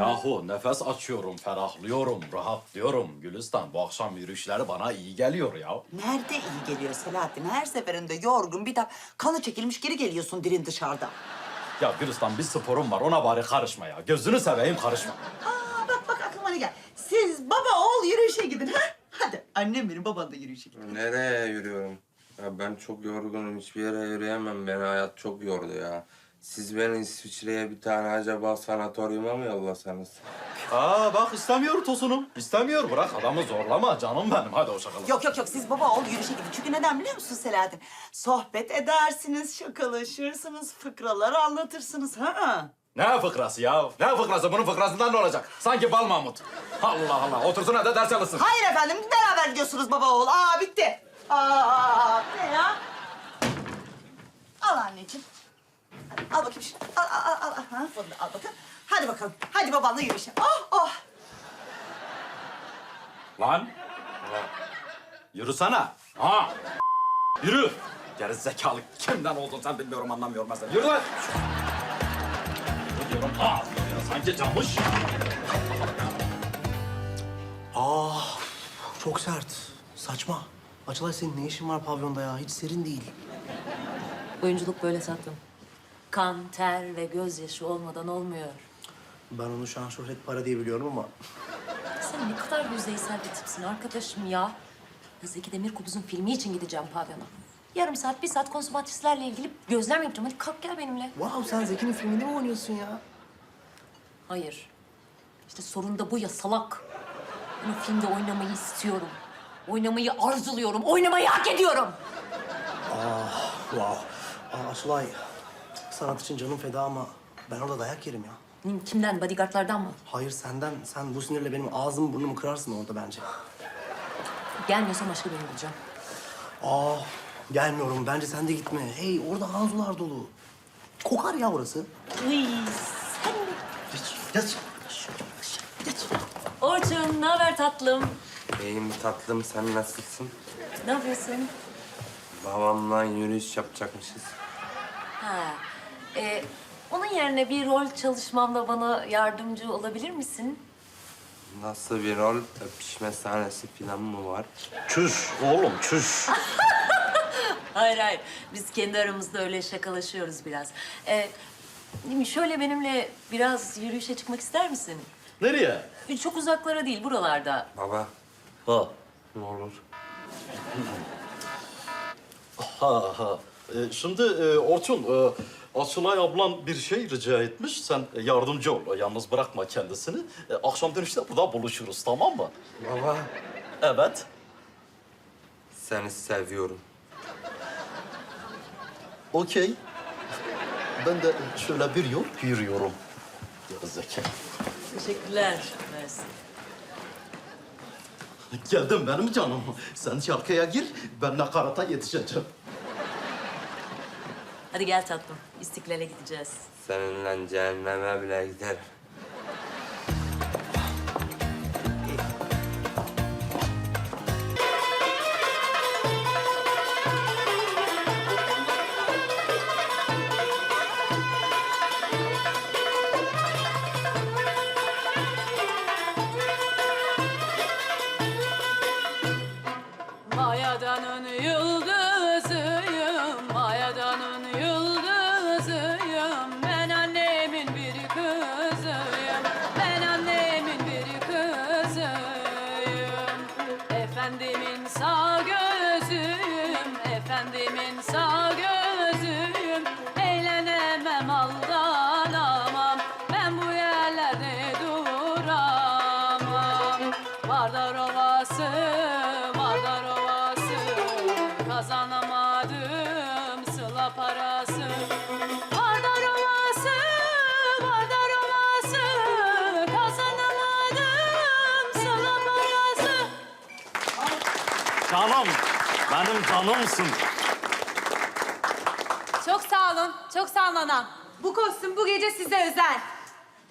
Yahu nefes açıyorum, ferahlıyorum, rahatlıyorum. Gülistan bu akşam yürüyüşleri bana iyi geliyor ya. Nerede iyi geliyor Selahattin? Her seferinde yorgun bir de kanı çekilmiş geri geliyorsun dilin dışarıda. Ya Gülistan bir sporum var ona bari karışma ya. Gözünü seveyim karışma. Aa bak bak aklıma ne gel. Siz baba oğul yürüyüşe gidin ha? Hadi annem benim baban da yürüyüşe gidin. Nereye yürüyorum? Ya ben çok yorgunum. Hiçbir yere yürüyemem. Beni hayat çok yordu ya. Siz beni İsviçre'ye bir tane acaba sanatoryuma mı yollasanız? Aa bak istemiyor Tosun'um. İstemiyor. Bırak adamı zorlama canım benim. Hadi hoşçakalın. Yok yok yok siz baba oğul yürüyüşe gidin. Çünkü neden biliyor musun Selahattin? Sohbet edersiniz, şakalaşırsınız, fıkralar anlatırsınız ha? Ne fıkrası ya? Ne fıkrası? Bunun fıkrasından ne olacak? Sanki bal Mahmut. Allah Allah. Otursun hadi ders alırsın. Hayır efendim beraber gidiyorsunuz baba oğul. Aa bitti. Aa ne ya? Al anneciğim. Al bakayım şunu. Al al al. al. Ha, bunu da al bakın. Hadi bakalım. Hadi babanla yürüyüşe. Oh oh. Lan. Yürüsene. Ha. Yürü. Geri zekalı kimden oldun sen bilmiyorum anlamıyorum ben seni. Yürü lan. Yürü diyorum. Ya, sanki camış. Aa, çok sert. Saçma. Açılay senin ne işin var pavyonda ya? Hiç serin değil. Oyunculuk böyle tatlım. Kan, ter ve gözyaşı olmadan olmuyor. Ben onu şan şöhret para diye biliyorum ama... Sen ne kadar yüzeysel bir tipsin arkadaşım ya. Ya Zeki Demirkubuz'un filmi için gideceğim pavyona. Yarım saat, bir saat konsumatrislerle ilgili gözlem yapacağım. Hadi kalk gel benimle. Wow, sen Zeki'nin filminde mi oynuyorsun ya? Hayır. İşte sorun da bu ya salak. Ben o filmde oynamayı istiyorum. Oynamayı arzuluyorum. Oynamayı hak ediyorum. Wow. Aa, Açılay, sanat için canım feda ama ben orada dayak yerim ya. Kimden? Bodyguardlardan mı? Hayır senden, sen bu sinirle benim ağzımı burnumu kırarsın orada bence. Gelmiyorsan başka birini bulacağım. Aa, gelmiyorum. Bence sen de gitme. Hey, orada hanzular dolu. Kokar ya orası. Uy, sen... Geç, geç. Geç. Orçun, ne haber tatlım? İyiyim tatlım. Sen nasılsın? Ne yapıyorsun? Babamla yürüyüş yapacakmışız. Ha, e, onun yerine bir rol çalışmamda bana yardımcı olabilir misin? Nasıl bir rol? Öpüşme sahnesi falan mı var? Çüş oğlum çüş. Hayır hayır, biz kendi aramızda öyle şakalaşıyoruz biraz. E, şöyle benimle biraz yürüyüşe çıkmak ister misin? Nereye? Çok uzaklara değil, buralarda. Baba Ha. ne olur? Ha ha. Ee, şimdi e, Orçun, e, Açılay ablan bir şey rica etmiş. Sen e, yardımcı ol. Yalnız bırakma kendisini. E, akşam dönüşte burada buluşuruz tamam mı? Baba Evet. seni seviyorum. Okey. Ben de şöyle bir yol yürüyorum. Gerizekalı. Teşekkürler. Mersi. Geldim benim canım. Sen şarkıya gir, ben nakarata yetişeceğim. Hadi gel tatlım, İstiklal'e gideceğiz. Seninle cehenneme bile giderim. Canım, benim canımsın. Çok sağ olun, çok sağ olun anam. Bu kostüm bu gece size özel.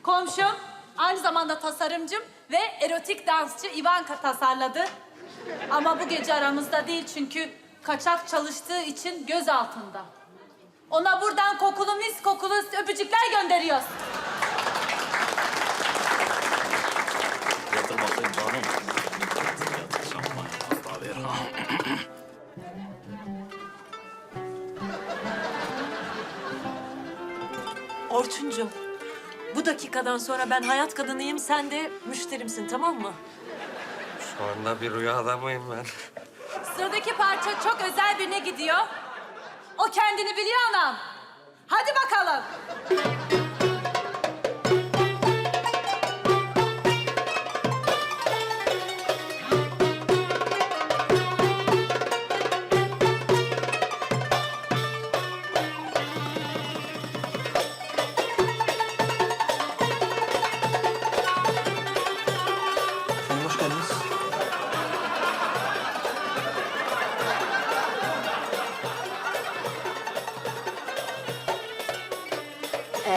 Komşum, aynı zamanda tasarımcım ve erotik dansçı Ivanka tasarladı. Ama bu gece aramızda değil çünkü kaçak çalıştığı için göz altında. Ona buradan kokulu mis kokulu öpücükler gönderiyoruz. Orçuncum, bu dakikadan sonra ben hayat kadınıyım, sen de müşterimsin tamam mı? Şu anda bir rüyada mıyım ben? Sıradaki parça çok özel birine gidiyor. O kendini biliyor anam. Hadi bakalım.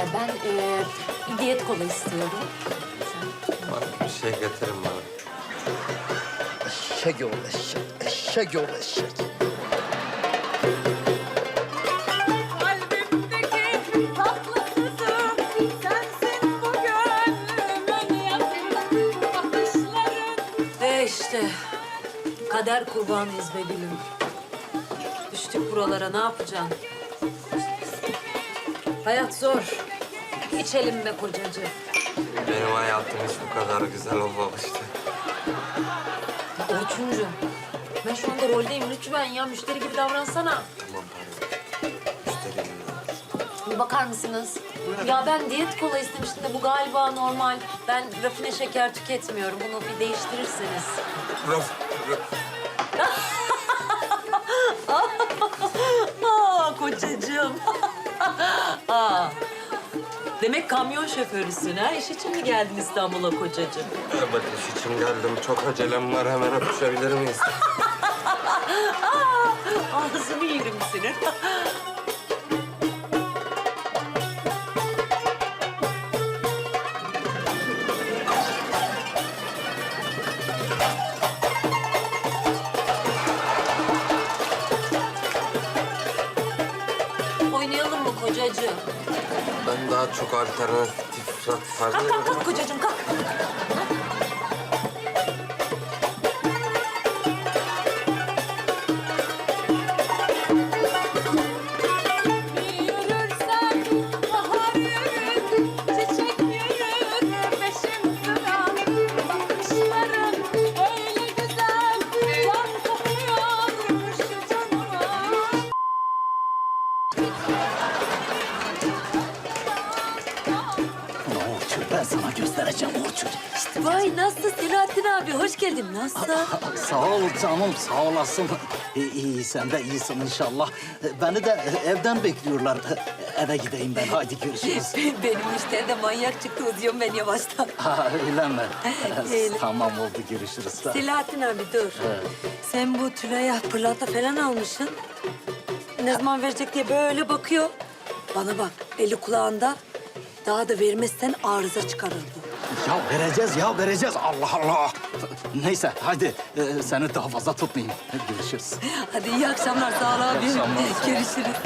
Ee, ben ee, bir diyet kola istiyorum. Bana bir şey getirin bana. Eşek oğlu eşek, eşek oğlu eşek. Kalbimdeki tatlı sızım sensin bu gönlümün yazı. Bakışların Ve işte kader kurbanıyız be gülüm. Düştük buralara ne yapacaksın? Hayat zor. İçelim be kocacığım. Benim hayatım hiç bu kadar güzel olmamıştı. Orçuncuğum, ben şu anda roldeyim. Lütfen ya müşteri gibi davransana. Tamam pardon. Müşteriyim. Bir bakar mısınız? Ya ben diyet kola istemiştim de bu galiba normal. Ben rafine şeker tüketmiyorum. Bunu bir değiştirirseniz. Raf, raf. Aa kocacığım. Aa. Demek kamyon şoförüsün ha? İş için mi geldin İstanbul'a kocacığım? Evet iş için geldim. Çok acelem var. Hemen öpüşebilir miyiz? Ağzını yerim senin. çok alternatif farklı... Kalk kalk kocacığım kalk. Nasıl? Sağ ol canım, sağ olasın. İyi, iyi, sen de iyisin inşallah. Beni de evden bekliyorlar. Eve gideyim ben, hadi görüşürüz. Benim müşteri de manyak çıktı uzuyorum ben yavaştan. Ha, öyle mi? Öyle. tamam oldu, görüşürüz. Selahattin abi dur. Sen bu Tülay'a pırlanta falan almışsın. Ne zaman verecek diye böyle bakıyor. Bana bak eli kulağında. Daha da vermezsen arıza çıkarır bu. Ya vereceğiz, ya vereceğiz. Allah Allah. Neyse, hadi e, seni daha fazla tutmayayım. Görüşürüz. Hadi iyi akşamlar sağ ol abi. İyi akşamlar. Görüşürüz.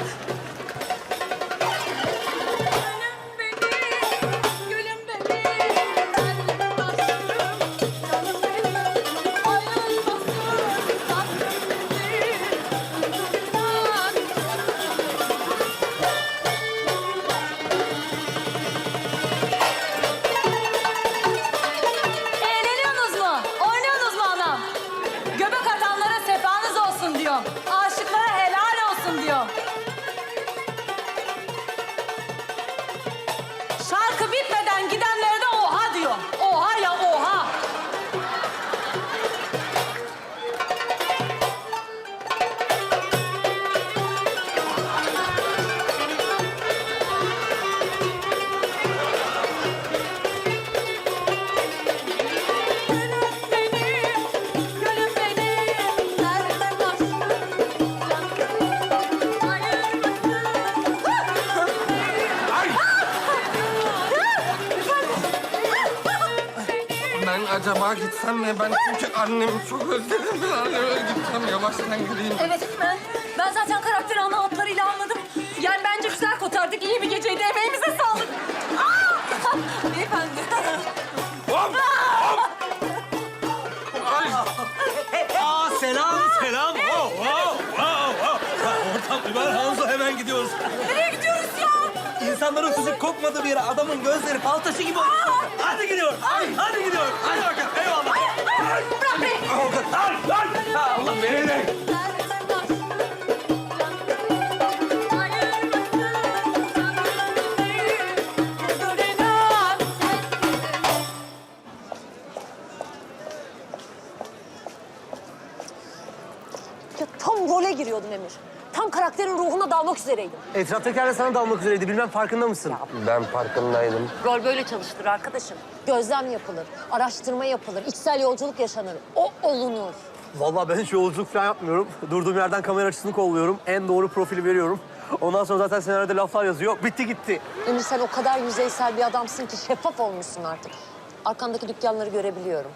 Acaba gitsem mi? Ben çünkü annemi çok özledim. Ben anneme gitsem yavaştan gideyim. Evet ben, ben zaten karakteri ana hatlarıyla İnsanların sözü kopmadı bir yere. Adamın gözleri fal taşı gibi. Hadi gidiyor. Hadi gidiyor. Hadi bakalım. Eyvallah. Bırak beni. Avukat. Ay, ay. Üzereydim. Etraftakiler de sana dalmak üzereydi. Bilmem farkında mısın? Ben farkındaydım. Rol böyle çalıştır arkadaşım. Gözlem yapılır, araştırma yapılır, içsel yolculuk yaşanır. O olunur. Vallahi ben hiç yolculuk falan yapmıyorum. Durduğum yerden kamera açısını kolluyorum. En doğru profili veriyorum. Ondan sonra zaten senaryoda laflar yazıyor. Bitti gitti. Emir sen o kadar yüzeysel bir adamsın ki şeffaf olmuşsun artık. Arkandaki dükkanları görebiliyorum.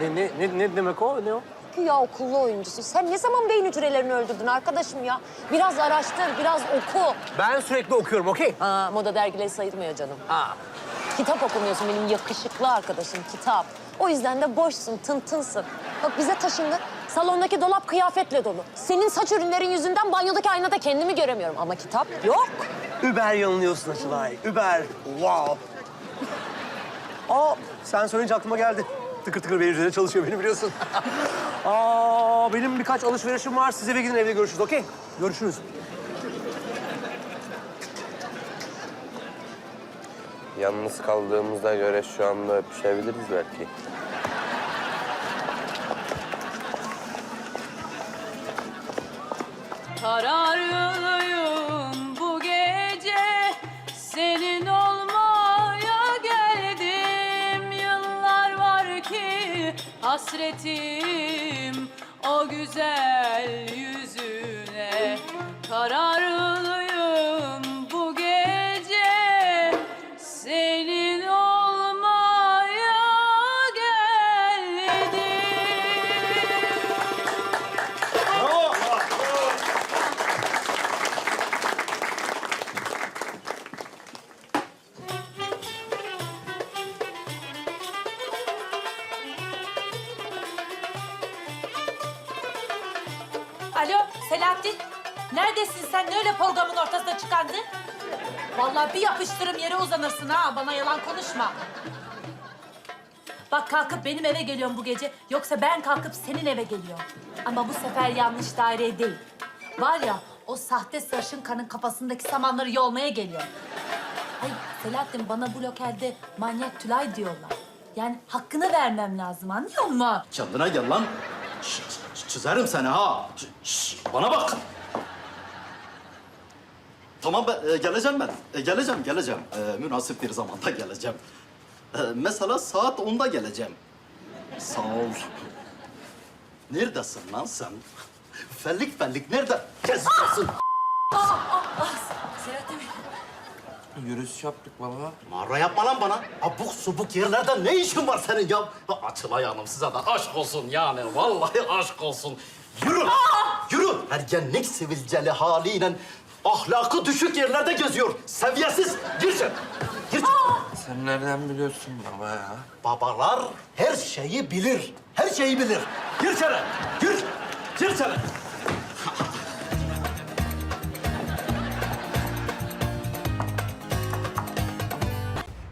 Ne, ne, ne, ne demek o? Ne o? Güya okullu oyuncusun. Sen ne zaman beyin hücrelerini öldürdün arkadaşım ya? Biraz araştır, biraz oku. Ben sürekli okuyorum, okey? Aa, moda dergileri sayılmıyor canım. Aa. Kitap okumuyorsun benim yakışıklı arkadaşım, kitap. O yüzden de boşsun, tıntınsın. Bak bize taşındık, salondaki dolap kıyafetle dolu. Senin saç ürünlerin yüzünden banyodaki aynada kendimi göremiyorum. Ama kitap yok. Über yanılıyorsun Açılay. Über. Wow. Aa, sen söyleyince aklıma geldi. Tıkır tıkır benim üzerine çalışıyor beni biliyorsun. Aa, benim birkaç alışverişim var. Siz eve gidin evde görüşürüz, okey? Görüşürüz. Yalnız kaldığımıza göre şu anda öpüşebiliriz belki. Hasretim o güzel Selahattin. Neredesin sen? Ne öyle programın ortasına çıkandın? Vallahi bir yapıştırım yere uzanırsın ha. Bana yalan konuşma. Bak kalkıp benim eve geliyorum bu gece. Yoksa ben kalkıp senin eve geliyorum. Ama bu sefer yanlış daireye değil. Var ya o sahte sarışın karın kafasındaki samanları yolmaya geliyor. Hayır Selahattin bana bu lokelde manyak Tülay diyorlar. Yani hakkını vermem lazım anlıyor musun? Kendine gel lan. Çizerim seni ha. Ş- ş- bana bak. Tamam ben e, geleceğim ben. E, geleceğim, geleceğim. E, münasip bir zamanda geleceğim. E, mesela saat 10'da geleceğim. Sağ ol. Neredesin lan sen? Fellik fellik nerede geziyorsun? Selahattin Yürüyüş yaptık baba. Mağara yapma lan bana. Abuk subuk yerlerde ne işin var senin ya? Açılay Hanım size de aşk olsun yani. Vallahi aşk olsun. Yürü. Yürü. Ergenlik sivilceli haliyle ahlakı düşük yerlerde geziyor. Seviyesiz. Gir sen. Gir. Sen nereden biliyorsun baba ya? Babalar her şeyi bilir. Her şeyi bilir. Gir içeri. Gir. Gir içeri.